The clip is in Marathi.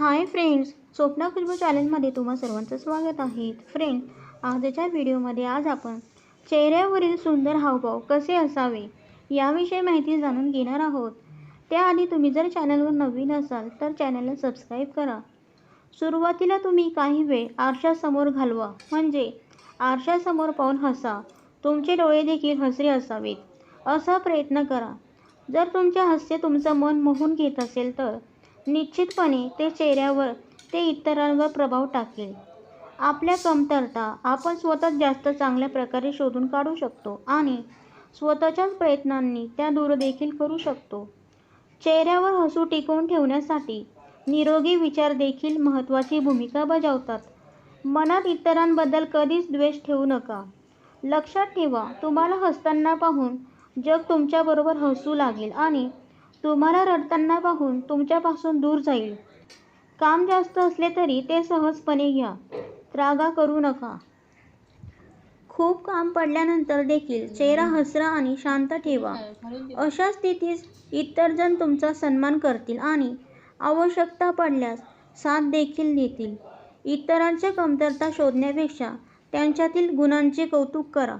हाय फ्रेंड्स स्वप्ना खुशबू चॅनलमध्ये तुम्हा सर्वांचं स्वागत आहे. फ्रेंड आजच्या व्हिडिओमध्ये आज आपण चेहऱ्यावरील सुंदर हावभाव कसे असावे याविषयी माहिती जाणून घेणार आहोत. त्याआधी तुम्ही जर चॅनलवर नवीन असाल तर चॅनलला सबस्क्राईब करा. सुरुवातीला तुम्ही काही वेळ आरशासमोर घालवा. म्हणजे आरशासमोर पाहून हसा. तुमचे डोळे देखील हसरे असावेत. असा प्रयत्न करा. जर तुमचे हास्य तुमचं मन मोहून घेत असेल तर निश्चितपणे ते चेहऱ्यावर ते इतरांवर प्रभाव टाकेल. आपल्या कमतरता आपण स्वतःच जास्त चांगल्या प्रकारे शोधून काढू शकतो आणि स्वतःच्याच प्रयत्नांनी त्या दूर देखील करू शकतो. चेहऱ्यावर हसू टिकवून ठेवण्यासाठी निरोगी विचार देखील महत्त्वाची भूमिका बजावतात. मनात इतरांबद्दल कधीच द्वेष ठेवू नका. लक्षात ठेवा तुम्हाला हसताना पाहून जग तुमच्याबरोबर हसू लागेल आणि तुम्हाला रडताना पाहून तुमच्यापासून दूर जाईल. काम जास्त असले तरी ते सहजपणे घ्या. त्रागा करू नका. खूप काम पडल्यानंतर देखील चेहरा हसरा आणि शांत ठेवा. अशा स्थितीत इतर जण तुमचा सन्मान करतील आणि आवश्यकता पडल्यास साथ देखील देतील. इतरांच्या कमतरता शोधण्यापेक्षा त्यांच्यातील गुणांचे कौतुक करा.